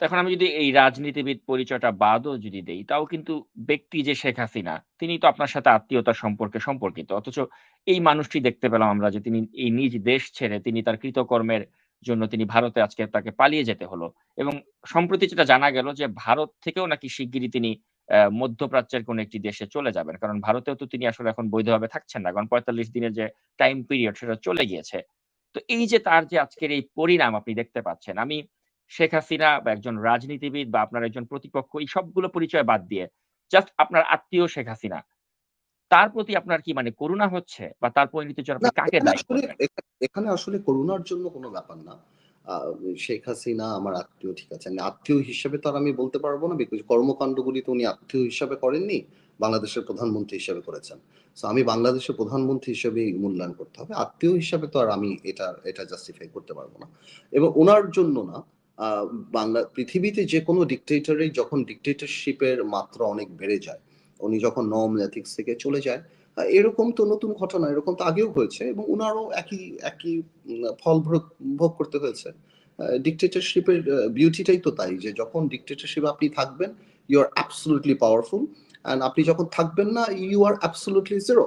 এখন আমি যদি এই রাজনীতিবিদ পরিচয়টা বাদও যদি দেই, তাও কিন্তু ব্যক্তি যে শেখ হাসিনা, তিনি তো আপনার সাথে আত্মীয়তা সম্পর্কে সম্পর্কিত। অথচ এই মানুষটি দেখতে পেলাম আমরা যে তিনি এই নিজ দেশ ছেড়ে তিনি তার কৃতকর্মের জন্য তিনি ভারতে আজকে তাকে পালিয়ে যেতে হলো। এবং সম্প্রতি যেটা জানা গেল যে ভারত থেকেও নাকি শিগগিরই তিনি মধ্যপ্রাচ্যের কোনো একটি দেশে চলে যাবেন। কারণ ভারতেও তো তিনি আসলে এখন বৈধভাবে থাকছেন না। কারণ ৪৫ দিনের যে টাইম পিরিয়ড সেটা চলে গিয়েছে। তো এই যে তার যে আজকের এই পরিণাম আপনি দেখতে পাচ্ছেন, আমি শেখ হাসিনা বা একজন রাজনীতিবিদ বা আপনার একজন প্রতিপক্ষ এই সবগুলো পরিচয় বাদ দিয়ে জাস্ট আপনার আত্মীয় শেখ হাসিনা। তার প্রতি আপনার কি মানে করুণা হচ্ছে? বা তার পরিণতির জন্য আপনি কাকে এখানে দায়ী? এখানে আসলে করুণার জন্য কোনো ব্যাপার না। শেখ হাসিনা আমার আত্মীয় ঠিক আছে। আত্মীয় হিসেবে তো আর আমি বলতে পারব না বিকজ কর্মকান্ডগুলি তো উনি আত্মীয় হিসাবে করেননি। বাংলাদেশের প্রধানমন্ত্রী হিসেবে করেছেন। সো আমি বাংলাদেশের প্রধানমন্ত্রী হিসেবে মূল্যায়ন করতে হবে। আত্মীয় হিসাবে তো আর আমি এটা এটা জাস্টিফাই করতে পারব না। এবং ওনার জন্য না বাংলা পৃথিবীতে যেকোনো ডিক্টেটরই যখন ডিক্টেটরশিপ এর মাত্রা অনেক বেড়ে যায়, উনি যখন নম এথিক্স থেকে চলে যায়, এরকম তো নতুন ঘটনা, এরকম তো আগেও হয়েছে এবং উনারও একই একই ফল ভোগ করতে হয়েছে। আ ডিক্টেটরশিপ এর আ বিউটিটাই তো তাই যে যখন ডিক্টেটরশিপ আপনি থাকবেন, you are absolutely powerful and আপনি যখন থাকবেন না, you are absolutely zero.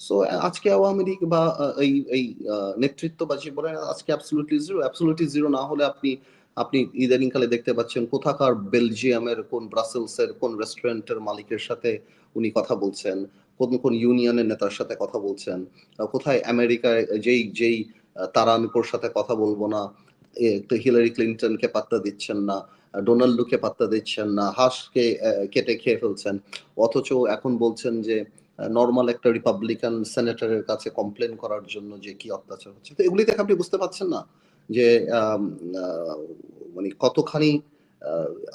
So আজকে আওয়ামী লীগ বা এই এই আ নেতৃত্ববাজি বলেন আজকে অ্যাবসোলিউটলি জিরো। অ্যাবসোলিউটলি জিরো না হলে আপনি আপনি ইদানিংকালে দেখতে পাচ্ছেন কোথাকার বেলজিয়ামের কোন ব্রাসেলসের কোন রেস্টুরেন্টের মালিকের সাথে উনি কথা বলছেন, কোন, কোন ইউনিয়নের নেতার সাথে কথা বলছেন। কোথায় আমেরিকায় যেই যেই আ তারানকোর সাথে কথা বলব না, হিলারি ক্লিনটনকে পাত্তা দিচ্ছেন না, আ ডোনাল্ডোকে পাত্তা দিচ্ছেন না, হাঁসকে কেটে খেয়ে ফেলছেন। অথচ এখন বলছেন যে নরমাল একটা রিপাবলিকান সেনেটরের কাছে কমপ্লেন করার জন্য যে কি অত্যাচার হচ্ছে। তো এগুলি দেখে আপনি বুঝতে পারছেন না যে মানে কতখানি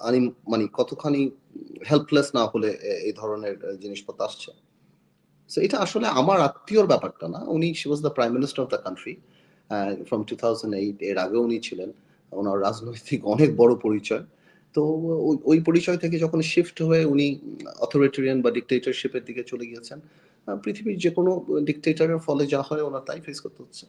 আনি মানে কতখানি হেল্পলেস না হলে এই ধরনের জিনিসপত্র আসছে। সো এটা আসলে আমার আত্মীয়র ব্যাপারটা না। উনি she was the prime minister of the country from 2008 এর আগে উনি ছিলেন। ওনার রাজনৈতিক অনেক বড় পরিচয়। তো ওই পরিচয় থেকে যখন শিফট হয়ে উনি অথরিটেরিয়ান বা ডিক্টেটরশিপ এর দিকে চলে গিয়েছেন, পৃথিবীর যেকোনো ডিক্টেটরের ফলে যা হয় উনার তাই ফেস করতে হচ্ছে।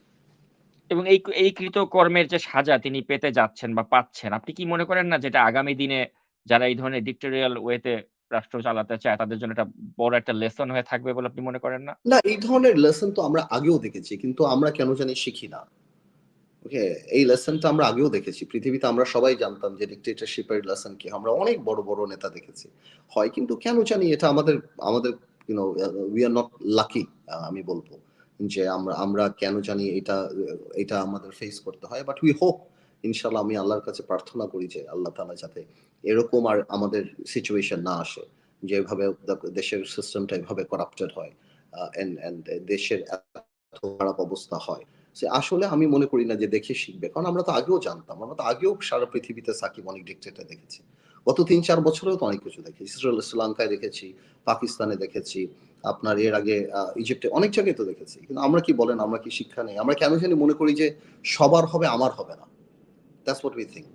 এবং এই এই কৃতকর্মের যে সাজা তিনি পেতে যাচ্ছেন বা পাচ্ছেন, আপনি কি মনে করেন না যেটা আগামী দিনে যারা এই ধরনের ডিক্টেরিয়াল ওয়ে তে রাষ্ট্র চালাতে চায় তাদের জন্য একটা বড় একটা লেসন হয়ে থাকবে বলে আপনি মনে করেন না? না এই ধরনের লেসন তো আমরা আগেও দেখেছি। কিন্তু আমরা কেন জানি শিখি না। ওকে? এই লেসনটা আমরা আগেও দেখেছি। পৃথিবীতে আমরা সবাই জানতাম যে ডিক্টেটরশিপ এর লেসন কি। আমরা অনেক বড়, বড় নেতা দেখেছি। হয় কিন্তু কেন জানি এটা আমাদের আমাদের you know we are not lucky আমি বলব। যে আমরা আমরা কেন জানি এটা এটা আমাদের ফেস করতে হয়। বাট উই হোপ ইনশাআল্লাহ আমি আল্লাহর কাছে প্রার্থনা করি যে আল্লাহ তাআলা যাতে এরকম আর আমাদের সিচুয়েশন না আসে। যে এভাবে দেশের সিস্টেমটা এভাবে করাপ্টেড হয়। দেশের খারাপ অবস্থা হয়। সে আসলে আমি মনে করি না যে দেখে শিখবে। কারণ আমরা তো আগেও জানতাম। আমরা তো আগেও সারা পৃথিবীতে সাকিব অনেক ডিক্টেটর দেখেছি। গত ৩-৪ বছরেও তো অনেক কিছু দেখেছি। ইসরায়েল শ্রীলঙ্কায় দেখেছি, পাকিস্তানে দেখেছি, আপনার এর আগে ইজিপ্টে অনেক জায়গায় তো দেখেছি। কিন্তু আমরা কি বলেন আমরা কি শিক্ষা নেই? আমরা কেন জানি মনে করি যে সবার হবে আমার হবে না। That's what we think.